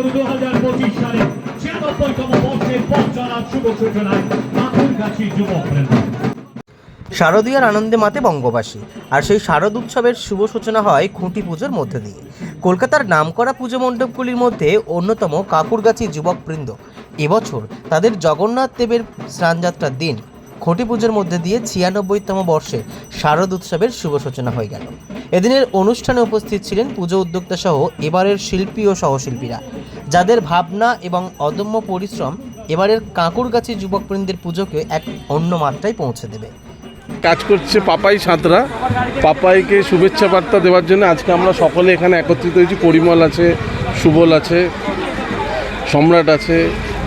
খড়িপুরতে দু হাজার পঁচিশ সালে ছিয়ানব্বইতম শুভ সূচনায় বৃন্দ। শারদীয়ার আনন্দে মাতে বঙ্গবাসী, আর সেই শারদ উৎসবের শুভ সূচনা হয় খুঁটি পুজোর মধ্যে দিয়ে। কলকাতার নামকরা পুজো মণ্ডপগুলির মধ্যে অন্যতম কাকুরগাছি যুবকবৃন্দ। এবছর তাদের জগন্নাথ দেবের স্নানযাত্রার দিন। খুঁটি পুজোর মধ্যে দিয়ে ছিয়ানব্বইতম বর্ষে শারদ উৎসবের শুভ সূচনা হয়ে গেল। এদিনের অনুষ্ঠানে উপস্থিত ছিলেন পুজো উদ্যোক্তা সহ এবারের শিল্পী ও সহশিল্পীরা। যাদের ভাবনা এবং অদম্য পরিশ্রম এবারের কাঁকুরগাছি যুবকবৃন্দের পুজোকে এক অন্য মাত্রায় পৌঁছে দেবে। কাজ করছে পাপাই সাঁতরা। পাপাইকে শুভেচ্ছা বার্তা দেওয়ার জন্য আজকে আমরা সকলে এখানে একত্রিত হয়েছি। পরিমল আছে সুবল আছে সম্রাট আছে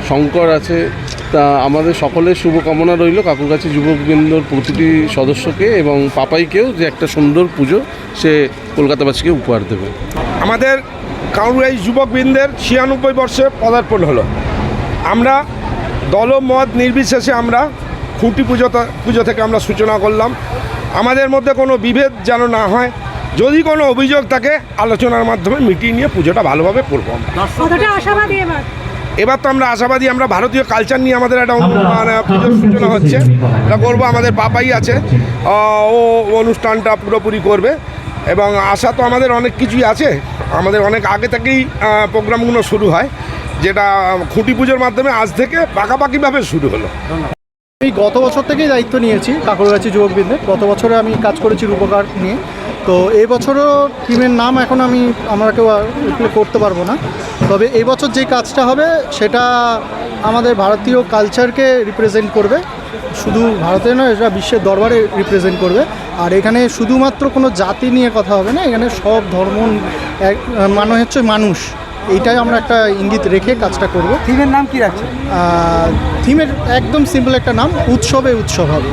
শঙ্কর আছে। তা আমাদের সকলের শুভকামনা রইল কাকুরগাছি যুবকবৃন্দর প্রতিটি সদস্যকে এবং পাপাইকেও যে একটা সুন্দর পুজো সে কলকাতাবাসীকে উপহার দেবে। আমাদের কাউরাই যুবকবৃন্দের ছিয়ানব্বই বর্ষে পদার্পণ হলো। আমরা দলমত নির্বিশেষে আমরা খুঁটি পুজো পুজো থেকে আমরা সূচনা করলাম। আমাদের মধ্যে কোনো বিভেদ যেন না হয় যদি কোনো অভিযোগ থাকে আলোচনার মাধ্যমে মিটিয়ে নিয়ে পুজোটা ভালোভাবে করব আমরা। এবার? এবার তো আমরা আশাবাদী আমরা ভারতীয় কালচার নিয়ে আমাদের একটা অনু- মানে পুজোর সূচনা হচ্ছে। এটা করব আমাদের পাপাই আছে। ও অনুষ্ঠানটা পুরোপুরি করবে। এবং আশা তো আমাদের অনেক কিছুই আছে। আমাদের অনেক আগে থেকেই প্রোগ্রামগুলো শুরু হয়, যেটা খুঁটি পুজোর মাধ্যমে আজ থেকে পাকাপাকিভাবে শুরু হলো। আমি গত বছর থেকেই দায়িত্ব নিয়েছি কাকুরগাছি যুবকবৃন্দের গত বছরে আমি কাজ করেছি রূপকার নিয়ে। তো এই বছরও টিমের নাম এখন আমি আমরা কেউ করতে পারব না। তবে এই বছর যে কাজটা হবে, সেটা আমাদের ভারতীয় কালচারকে রিপ্রেজেন্ট করবে। শুধু ভারতে নয়, এটা বিশ্বের দরবারে রিপ্রেজেন্ট করবে। আর এখানে শুধুমাত্র কোনো জাতি নিয়ে কথা হবে না এখানে সব ধর্ম এক মানে হচ্ছে মানুষ। এইটাই আমরা একটা ইঙ্গিত রেখে কাজটা করব। থিমের নাম কি রাখছে থিমের একদম সিম্পল একটা নাম উৎসবে উৎসব হবে।